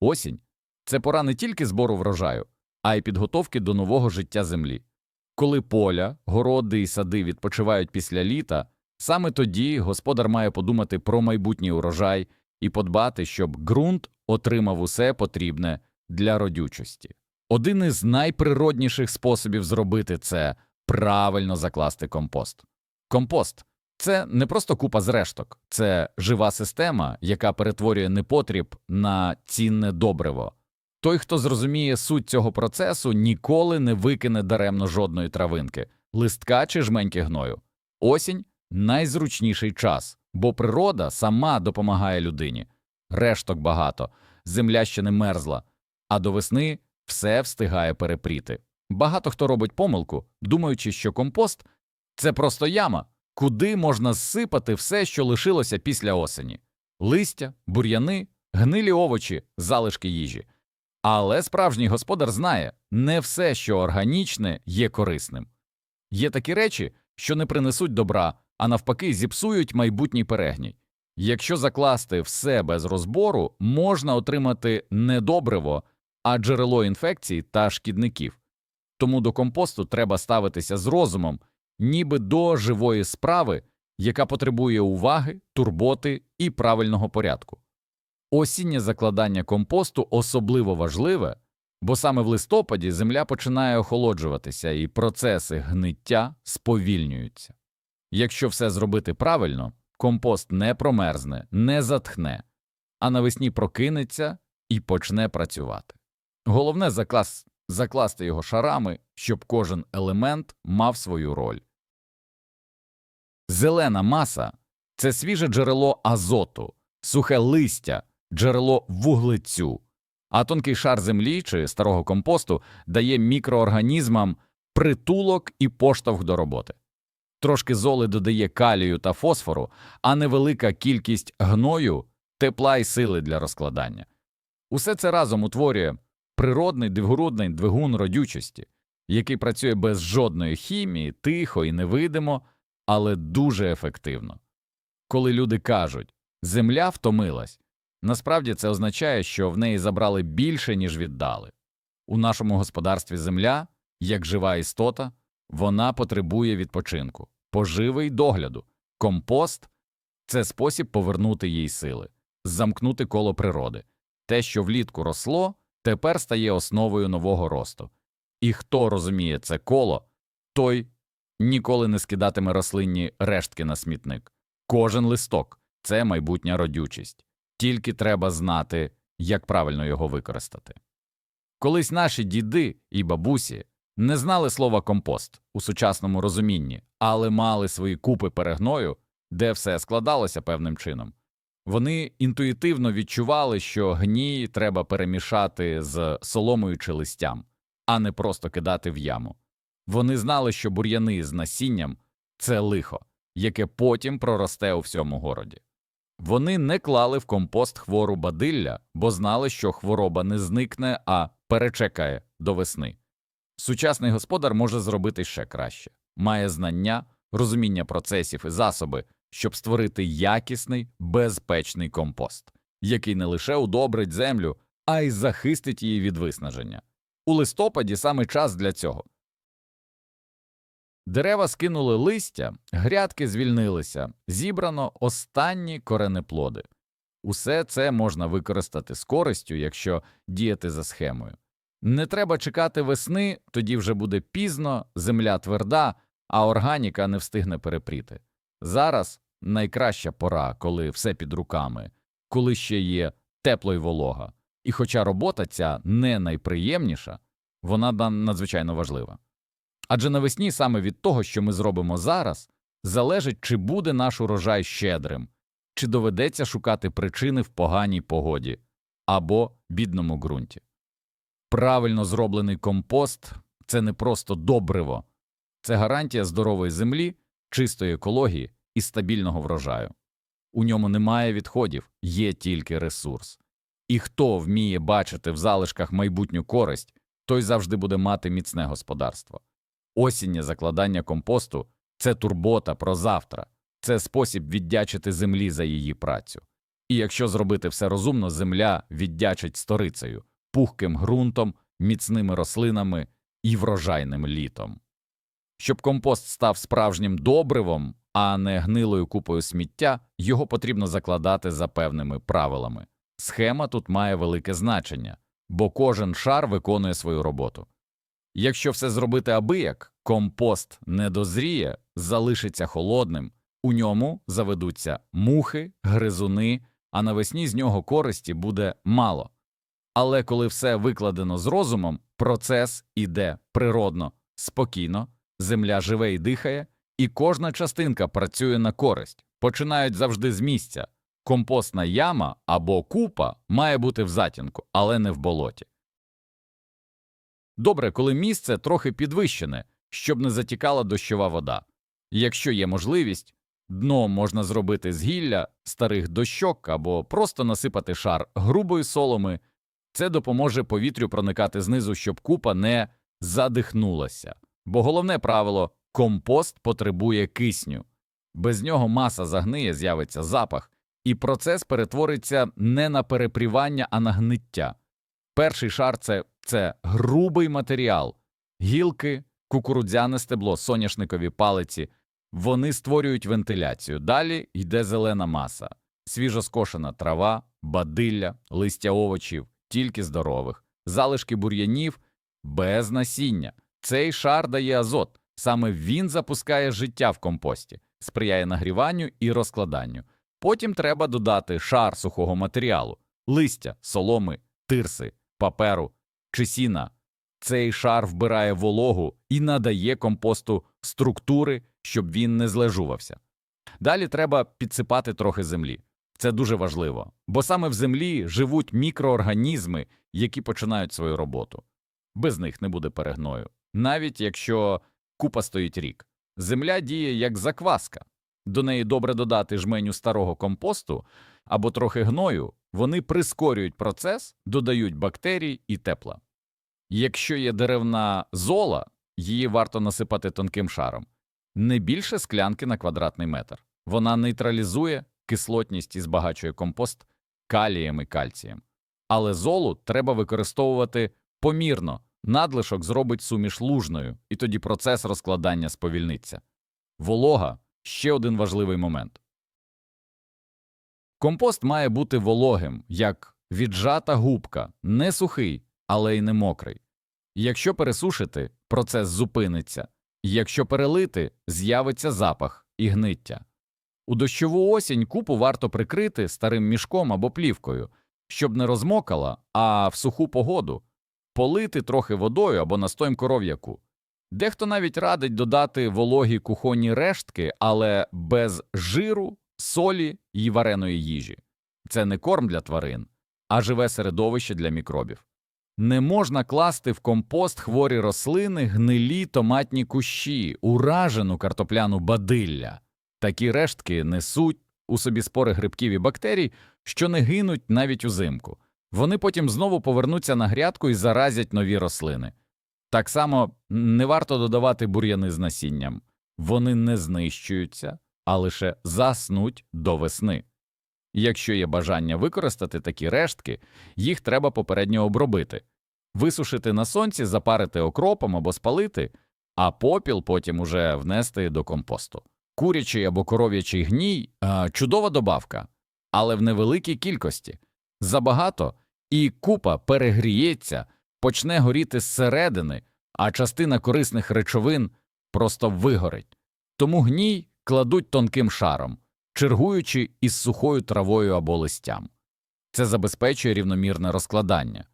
Осінь це пора не тільки збору врожаю, а й підготовки до нового життя землі. Коли поля, городи і сади відпочивають після літа, саме тоді господар має подумати про майбутній урожай і подбати, щоб ґрунт отримав усе потрібне для родючості. Один із найприродніших способів зробити це правильно закласти компост. Компост це не просто купа зрешток, це жива система, яка перетворює непотріб на цінне добриво. Той, хто зрозуміє суть цього процесу, ніколи не викине даремно жодної травинки, листка чи жменьки гною. Осінь найзручніший час, бо природа сама допомагає людині. Решток багато, земля ще не мерзла, а до весни все встигає перепріти. Багато хто робить помилку, думаючи, що компост це просто яма, куди можна зсипати все, що лишилося після осені листя, бур'яни, гнилі овочі, залишки їжі. Але справжній господар знає, не все, що органічне, є корисним. Є такі речі, що не принесуть добра, а навпаки, зіпсують майбутній перегній. Якщо закласти все без розбору, можна отримати не добриво, а джерело інфекцій та шкідників. Тому до компосту треба ставитися з розумом, ніби до живої справи, яка потребує уваги, турботи і правильного порядку. Осіннє закладання компосту особливо важливе, бо саме в листопаді земля починає охолоджуватися і процеси гниття сповільнюються. Якщо все зробити правильно, компост не промерзне, не затхне, а навесні прокинеться і почне працювати. Головне заклас, закласти його шарами, щоб кожен елемент мав свою роль. Зелена маса це свіже джерело азоту, сухе листя, джерело вуглецю, а тонкий шар землі чи старого компосту дає мікроорганізмам притулок і поштовх до роботи. Трошки золи додає калію та фосфору, а невелика кількість гною тепла і сили для розкладання. Усе це разом утворює природний дивгородний двигун родючості, який працює без жодної хімії, тихо і невидимо, але дуже ефективно. Коли люди кажуть земля втомилась, насправді це означає, що в неї забрали більше, ніж віддали. У нашому господарстві земля, як жива істота, вона потребує відпочинку, поживи й догляду. Компост це спосіб повернути їй сили, замкнути коло природи. Те, що влітку росло, тепер стає основою нового росту. І хто розуміє це коло, той ніколи не скидатиме рослинні рештки на смітник. Кожен листок це майбутня родючість, тільки треба знати, як правильно його використати. Колись наші діди і бабусі не знали слова компост у сучасному розумінні, але мали свої купи перегною, де все складалося певним чином. Вони інтуїтивно відчували, що гній треба перемішати з соломою чи листям, а не просто кидати в яму. Вони знали, що бур'яни з насінням це лихо, яке потім проросте у всьому городі. Вони не клали в компост хвору бадилля, бо знали, що хвороба не зникне, а перечекає до весни. Сучасний господар може зробити ще краще має знання, розуміння процесів і засоби, щоб створити якісний, безпечний компост, який не лише удобрить землю, а й захистить її від виснаження. У листопаді саме час для цього. Дерева скинули листя, грядки звільнилися, зібрано останні коренеплоди. Усе це можна використати з користю, якщо діяти за схемою. Не треба чекати весни, тоді вже буде пізно, земля тверда, а органіка не встигне перепріти. Зараз найкраща пора, коли все під руками, коли ще є тепло й волога. І хоча робота ця не найприємніша, вона надзвичайно важлива. Адже навесні саме від того, що ми зробимо зараз, залежить, чи буде наш урожай щедрим, чи доведеться шукати причини в поганій погоді або бідному ґрунті. Правильно зроблений компост це не просто добриво, це гарантія здорової землі, чистої екології і стабільного врожаю. У ньому немає відходів, є тільки ресурс. І хто вміє бачити в залишках майбутню користь, той завжди буде мати міцне господарство. Осіннє закладання компосту це турбота про завтра, це спосіб віддячити землі за її працю. І якщо зробити все розумно, земля віддячить сторицею, пухким ґрунтом, міцними рослинами і врожайним літом. Щоб компост став справжнім добривом, а не гнилою купою сміття, його потрібно закладати за певними правилами. Схема тут має велике значення, бо кожен шар виконує свою роботу. Якщо все зробити абияк, компост не дозріє, залишиться холодним, у ньому заведуться мухи, гризуни, а навесні з нього користі буде мало. Але коли все викладено з розумом, процес іде природно, спокійно, земля живе і дихає, і кожна частинка працює на користь, починають завжди з місця. Компостна яма або купа має бути в затінку, але не в болоті. Добре, коли місце трохи підвищене, щоб не затікала дощова вода. Якщо є можливість, дно можна зробити з гілля, старих дощок або просто насипати шар грубої соломи. Це допоможе повітрю проникати знизу, щоб купа не задихнулася. Бо головне правило компост потребує кисню. Без нього маса загниє, з'явиться запах, і процес перетвориться не на перепрівання, а на гниття. Перший шар це, це грубий матеріал, гілки, кукурудзяне стебло, соняшникові палиці. Вони створюють вентиляцію. Далі йде зелена маса, свіжоскошена трава, бадилля, листя овочів, тільки здорових, залишки бур'янів без насіння. Цей шар дає азот. Саме він запускає життя в компості, сприяє нагріванню і розкладанню. Потім треба додати шар сухого матеріалу, листя, соломи, тирси, паперу чи сіна. Цей шар вбирає вологу і надає компосту структури, щоб він не злежувався. Далі треба підсипати трохи землі. Це дуже важливо, бо саме в землі живуть мікроорганізми, які починають свою роботу. Без них не буде перегною. Навіть якщо купа стоїть рік. Земля діє як закваска. До неї добре додати жменю старого компосту або трохи гною, вони прискорюють процес, додають бактерій і тепла. Якщо є деревна зола, її варто насипати тонким шаром, не більше склянки на квадратний метр. Вона нейтралізує кислотність і збагачує компост калієм і кальцієм. Але золу треба використовувати помірно, надлишок зробить суміш лужною, і тоді процес розкладання сповільниться. Волога ще один важливий момент. Компост має бути вологим, як віджата губка, не сухий, але й не мокрий. Якщо пересушити, процес зупиниться, якщо перелити, з'явиться запах і гниття. У дощову осінь купу варто прикрити старим мішком або плівкою, щоб не розмокала, а в суху погоду полити трохи водою або настоєм коров'яку. Дехто навіть радить додати вологі кухонні рештки, але без жиру, солі і вареної їжі. Це не корм для тварин, а живе середовище для мікробів. Не можна класти в компост хворі рослини, гнилі томатні кущі, уражену картопляну бадилля. Такі рештки несуть у собі спори грибків і бактерій, що не гинуть навіть узимку. Вони потім знову повернуться на грядку і заразять нові рослини. Так само не варто додавати бур'яни з насінням вони не знищуються, а лише заснуть до весни. Якщо є бажання використати такі рештки, їх треба попередньо обробити, висушити на сонці, запарити окропом або спалити, а попіл потім уже внести до компосту. Курячий або коров'ячий гній чудова добавка, але в невеликій кількості. Забагато і купа перегріється, почне горіти зсередини, а частина корисних речовин просто вигорить. Тому гній кладуть тонким шаром, чергуючи із сухою травою або листям. Це забезпечує рівномірне розкладання.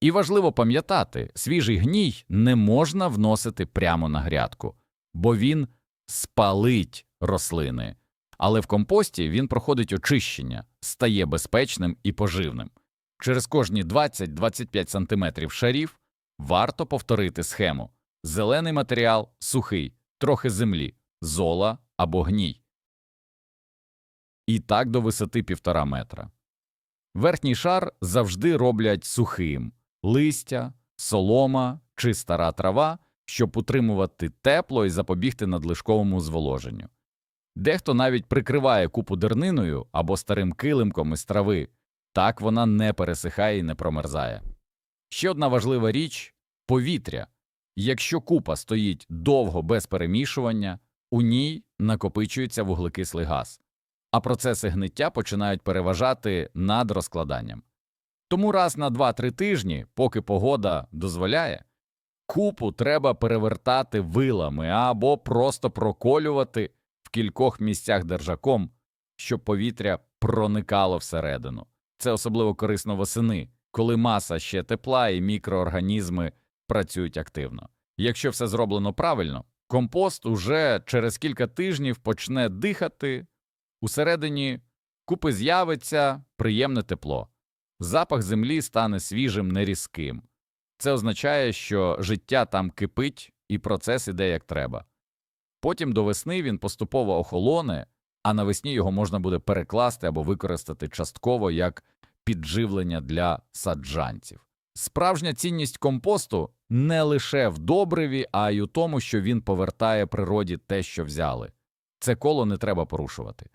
І важливо пам'ятати, свіжий гній не можна вносити прямо на грядку, бо він спалить рослини, але в компості він проходить очищення, стає безпечним і поживним. Через кожні 20-25 см шарів варто повторити схему зелений матеріал сухий, трохи землі, зола або гній. І так до висоти півтора метра. Верхній шар завжди роблять сухим листя, солома чи стара трава, щоб утримувати тепло і запобігти надлишковому зволоженню. Дехто навіть прикриває купу дерниною або старим килимком із трави. Так вона не пересихає і не промерзає. Ще одна важлива річ повітря. Якщо купа стоїть довго без перемішування, у ній накопичується вуглекислий газ, а процеси гниття починають переважати над розкладанням. Тому раз на 2-3 тижні, поки погода дозволяє, купу треба перевертати вилами або просто проколювати в кількох місцях держаком, щоб повітря проникало всередину. Це особливо корисно восени, коли маса ще тепла і мікроорганізми працюють активно. Якщо все зроблено правильно, компост уже через кілька тижнів почне дихати, усередині купи з'явиться приємне тепло, запах землі стане свіжим, нерізким. Це означає, що життя там кипить і процес іде як треба. Потім до весни він поступово охолоне, а навесні його можна буде перекласти або використати частково як підживлення для саджанців. Справжня цінність компосту не лише в добриві, а й у тому, що він повертає природі те, що взяли. Це коло не треба порушувати.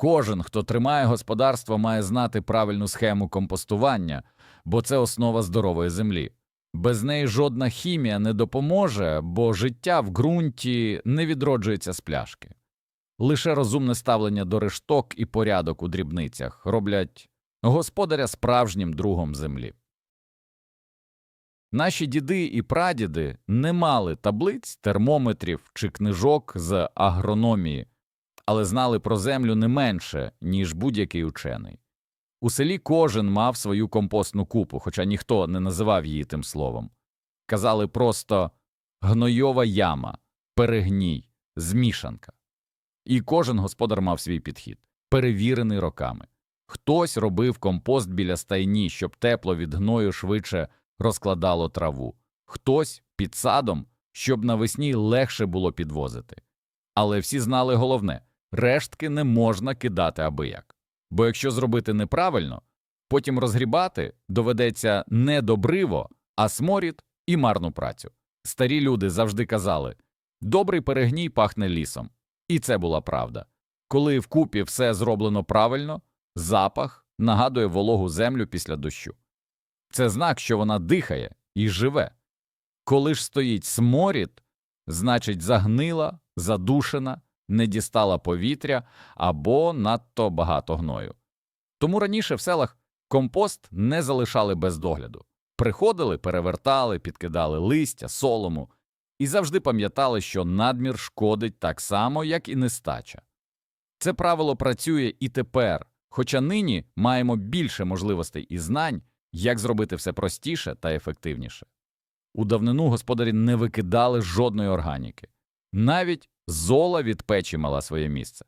Кожен, хто тримає господарство, має знати правильну схему компостування, бо це основа здорової землі. Без неї жодна хімія не допоможе, бо життя в ґрунті не відроджується з пляшки. Лише розумне ставлення до решток і порядок у дрібницях роблять господаря справжнім другом землі. Наші діди і прадіди не мали таблиць, термометрів чи книжок з агрономії, але знали про землю не менше, ніж будь-який учений. У селі кожен мав свою компостну купу, хоча ніхто не називав її тим словом. Казали просто гнойова яма, перегній, змішанка. І кожен господар мав свій підхід, перевірений роками. Хтось робив компост біля стайні, щоб тепло від гною швидше розкладало траву, хтось під садом, щоб навесні легше було підвозити. Але всі знали головне рештки не можна кидати абияк. Бо якщо зробити неправильно, потім розгрібати доведеться не добриво, а сморід і марну працю. Старі люди завжди казали добрий перегній пахне лісом. І це була правда. Коли вкупі все зроблено правильно, запах нагадує вологу землю після дощу. Це знак, що вона дихає і живе. Коли ж стоїть сморід, значить загнила, задушена, не дістала повітря або надто багато гною. Тому раніше в селах компост не залишали без догляду. Приходили, перевертали, підкидали листя, солому і завжди пам'ятали, що надмір шкодить так само, як і нестача. Це правило працює і тепер, хоча нині маємо більше можливостей і знань, як зробити все простіше та ефективніше. У давнину господарі не викидали жодної органіки. Навіть зола від печі мала своє місце.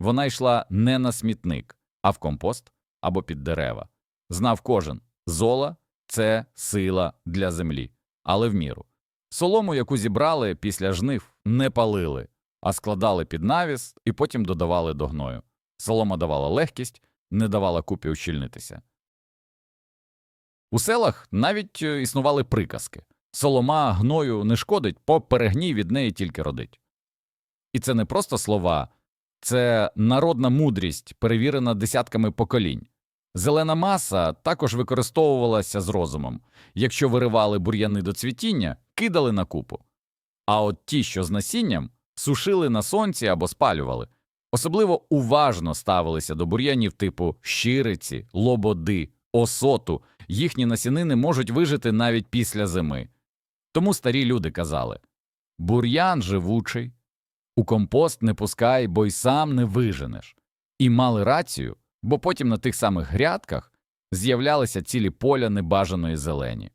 Вона йшла не на смітник, а в компост або під дерева. Знав кожен зола це сила для землі, але в міру. Солому, яку зібрали після жнив, не палили, а складали під навіс і потім додавали до гною. Солома давала легкість, не давала купі ущільнитися. У селах навіть е, існували приказки солома гною не шкодить, по перегній від неї тільки родить. І це не просто слова, це народна мудрість, перевірена десятками поколінь. Зелена маса також використовувалася з розумом якщо виривали бур'яни до цвітіння, кидали на купу. А от ті, що з насінням, сушили на сонці або спалювали. Особливо уважно ставилися до бур'янів типу щириці, лободи, осоту, їхні насінини можуть вижити навіть після зими. Тому старі люди казали бур'ян живучий, у компост не пускай, бо й сам не виженеш. І мали рацію, бо потім на тих самих грядках з'являлися цілі поля небажаної зелені.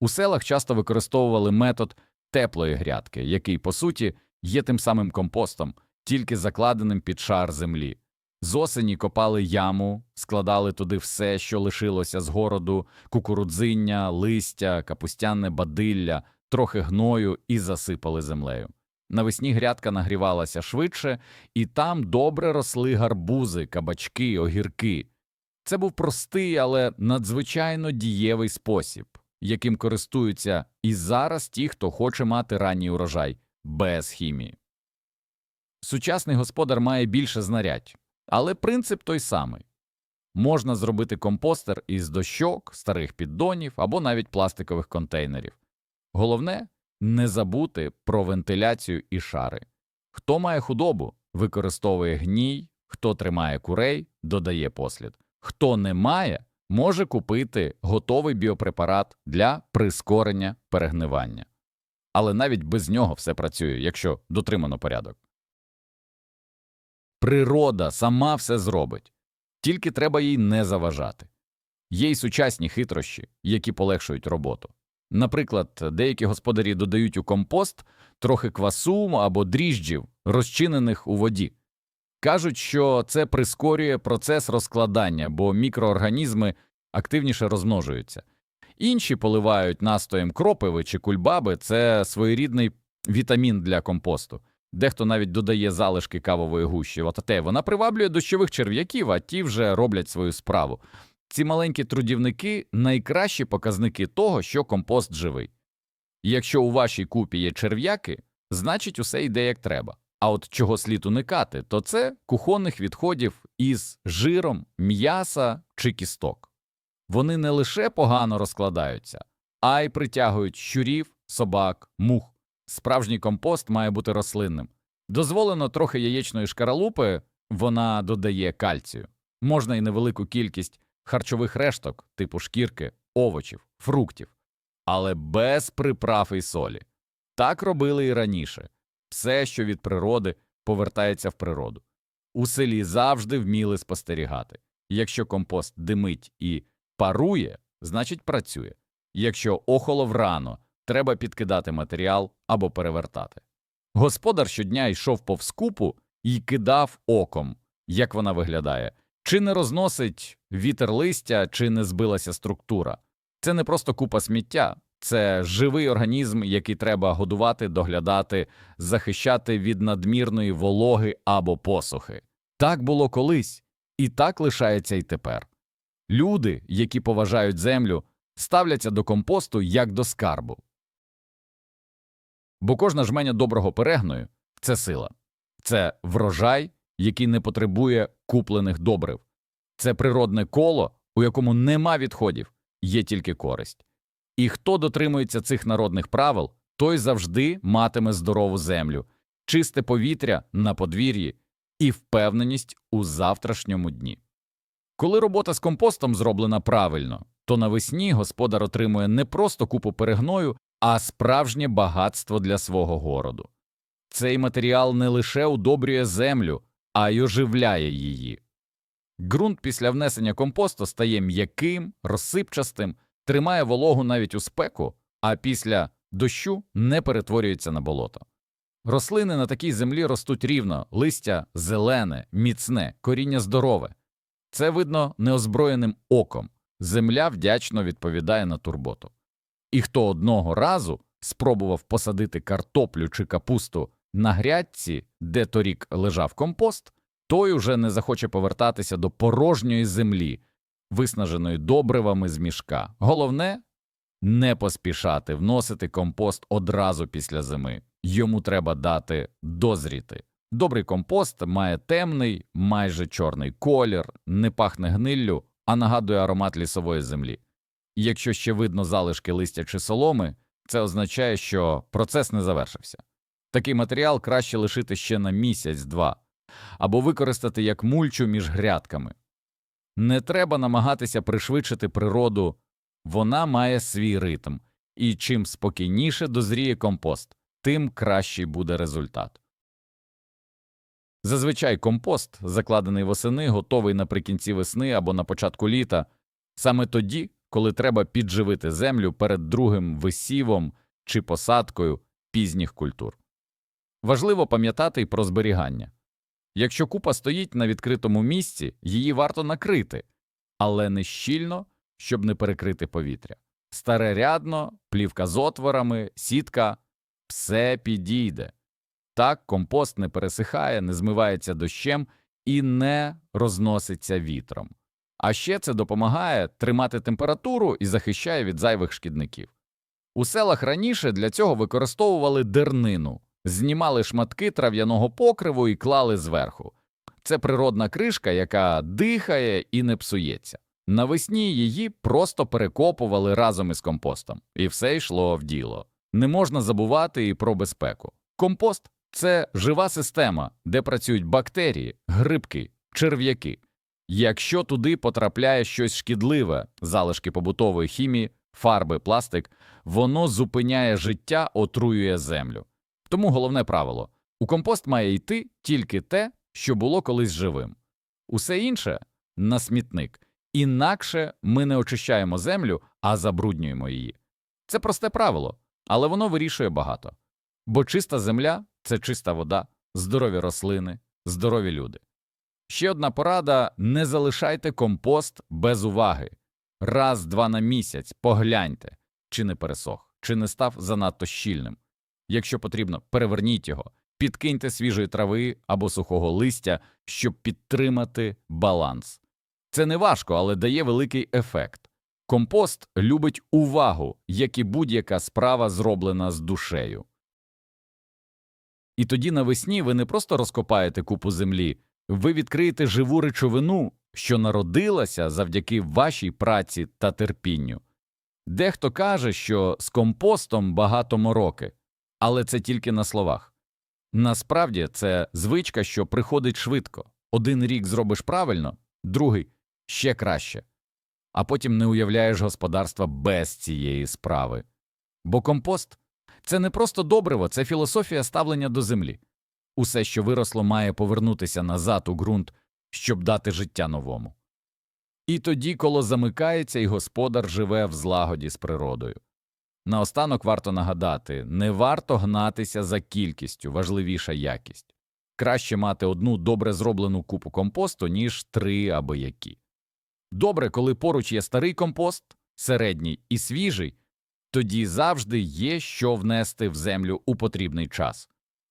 У селах часто використовували метод теплої грядки, який, по суті, є тим самим компостом, тільки закладеним під шар землі. З осені копали яму, складали туди все, що лишилося з городу, кукурудзиння, листя, капустяне бадилля, трохи гною і засипали землею. Навесні грядка нагрівалася швидше, і там добре росли гарбузи, кабачки, огірки. Це був простий, але надзвичайно дієвий спосіб, яким користуються і зараз ті, хто хоче мати ранній урожай без хімії. Сучасний господар має більше знарядь, але принцип той самий. Можна зробити компостер із дощок, старих піддонів або навіть пластикових контейнерів. Головне не забути про вентиляцію і шари. Хто має худобу, використовує гній, хто тримає курей, додає послід. Хто не має, може купити готовий біопрепарат для прискорення перегнивання. Але навіть без нього все працює, якщо дотримано порядок. Природа сама все зробить, тільки треба їй не заважати. Є й сучасні хитрощі, які полегшують роботу. Наприклад, деякі господарі додають у компост трохи квасу або дріжджів, розчинених у воді. Кажуть, що це прискорює процес розкладання, бо мікроорганізми активніше розмножуються. Інші поливають настоєм кропиви чи кульбаби це своєрідний вітамін для компосту. Дехто навіть додає залишки кавової гущі. От те, вона приваблює дощових черв'яків, а ті вже роблять свою справу. Ці маленькі трудівники найкращі показники того, що компост живий. Якщо у вашій купі є черв'яки, значить усе йде як треба. А от чого слід уникати, то це кухонних відходів із жиром, м'яса чи кісток. Вони не лише погано розкладаються, а й притягують щурів, собак, мух. Справжній компост має бути рослинним. Дозволено трохи яєчної шкаралупи, вона додає кальцію. Можна і невелику кількість харчових решток, типу шкірки, овочів, фруктів, але без приправ і солі. Так робили і раніше. Все, що від природи, повертається в природу. У селі завжди вміли спостерігати. Якщо компост димить і парує, значить працює. Якщо охолов рано, треба підкидати матеріал або перевертати. Господар щодня йшов повз купу і кидав оком, як вона виглядає, чи не розносить вітер листя, чи не збилася структура. Це не просто купа сміття, це живий організм, який треба годувати, доглядати, захищати від надмірної вологи або посухи. Так було колись, і так лишається й тепер. Люди, які поважають землю, ставляться до компосту як до скарбу. Бо кожна жменя доброго перегною це сила, це врожай, який не потребує куплених добрив, це природне коло, у якому нема відходів, є тільки користь. І хто дотримується цих народних правил, той завжди матиме здорову землю, чисте повітря на подвір'ї і впевненість у завтрашньому дні. Коли робота з компостом зроблена правильно, то навесні господар отримує не просто купу перегною, а справжнє багатство для свого городу. Цей матеріал не лише удобрює землю, а й оживляє її. Ґрунт після внесення компосту стає м'яким, розсипчастим, тримає вологу навіть у спеку, а після дощу не перетворюється на болото. Рослини на такій землі ростуть рівно, листя зелене, міцне, коріння здорове. Це видно неозброєним оком. Земля вдячно відповідає на турботу. І хто одного разу спробував посадити картоплю чи капусту на грядці, де торік лежав компост, той уже не захоче повертатися до порожньої землі, виснаженої добривами з мішка. Головне не поспішати вносити компост одразу після зими. Йому треба дати дозріти. Добрий компост має темний, майже чорний колір, не пахне гниллю, а нагадує аромат лісової землі. Якщо ще видно залишки листя чи соломи, це означає, що процес не завершився. Такий матеріал краще лишити ще на місяць-два або використати як мульчу між грядками. Не треба намагатися пришвидшити природу, вона має свій ритм, і чим спокійніше дозріє компост, тим кращий буде результат. Зазвичай компост, закладений восени, готовий наприкінці весни або на початку літа, саме тоді, коли треба підживити землю перед другим висівом чи посадкою пізніх культур. Важливо пам'ятати й про зберігання. Якщо купа стоїть на відкритому місці, її варто накрити, але не щільно, щоб не перекрити повітря. Старе рядно, плівка з отворами, сітка все підійде. Так компост не пересихає, не змивається дощем і не розноситься вітром. А ще це допомагає тримати температуру і захищає від зайвих шкідників. У селах раніше для цього використовували дернину, знімали шматки трав'яного покриву і клали зверху. Це природна кришка, яка дихає і не псується. Навесні її просто перекопували разом із компостом, і все йшло в діло. Не можна забувати і про безпеку. Компост це жива система, де працюють бактерії, грибки, черв'яки. Якщо туди потрапляє щось шкідливе, залишки побутової хімії, фарби, пластик, воно зупиняє життя, отруює землю. Тому головне правило у компост має йти тільки те, що було колись живим. Усе інше на смітник. Інакше ми не очищаємо землю, а забруднюємо її. Це просте правило, але воно вирішує багато. Бо чиста земля це чиста вода, здорові рослини, здорові люди. Ще одна порада не залишайте компост без уваги. Раз-два на місяць погляньте, чи не пересох, чи не став занадто щільним. Якщо потрібно, переверніть його, підкиньте свіжої трави або сухого листя, щоб підтримати баланс. Це не важко, але дає великий ефект. Компост любить увагу, як і будь-яка справа зроблена з душею. І тоді навесні ви не просто розкопаєте купу землі, ви відкриєте живу речовину, що народилася завдяки вашій праці та терпінню. Дехто каже, що з компостом багато мороки, але це тільки на словах. Насправді це звичка, що приходить швидко. Один рік зробиш правильно, другий ще краще, а потім не уявляєш господарства без цієї справи. Бо компост це не просто добриво, це філософія ставлення до землі. Усе, що виросло, має повернутися назад у ґрунт, щоб дати життя новому. І тоді коло замикається, і господар живе в злагоді з природою. Наостанок варто нагадати не варто гнатися за кількістю, важливіша якість. Краще мати одну добре зроблену купу компосту, ніж три аби які. Добре, коли поруч є старий компост, середній і свіжий, тоді завжди є що внести в землю у потрібний час.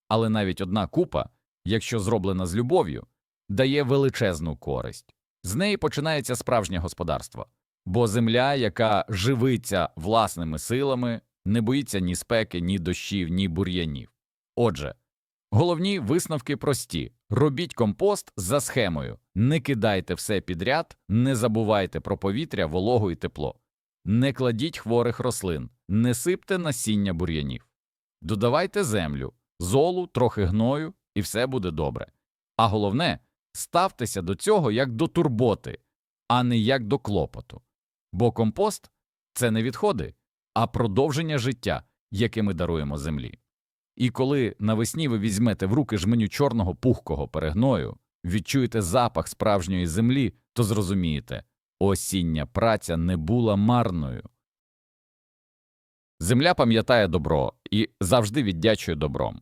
Але навіть одна купа, якщо зроблена з любов'ю, дає величезну користь. З неї починається справжнє господарство, бо земля, яка живиться власними силами, не боїться ні спеки, ні дощів, ні бур'янів. Отже, головні висновки прості робіть компост за схемою, не кидайте все підряд, не забувайте про повітря, вологу і тепло, не кладіть хворих рослин, не сипте насіння бур'янів, додавайте землю, золу, трохи гною, і все буде добре. А головне, ставтеся до цього як до турботи, а не як до клопоту. Бо компост це не відходи, а продовження життя, яке ми даруємо землі. І коли навесні ви візьмете в руки жменю чорного пухкого перегною, відчуєте запах справжньої землі, то зрозумієте осіння праця не була марною. Земля пам'ятає добро і завжди віддячує добром.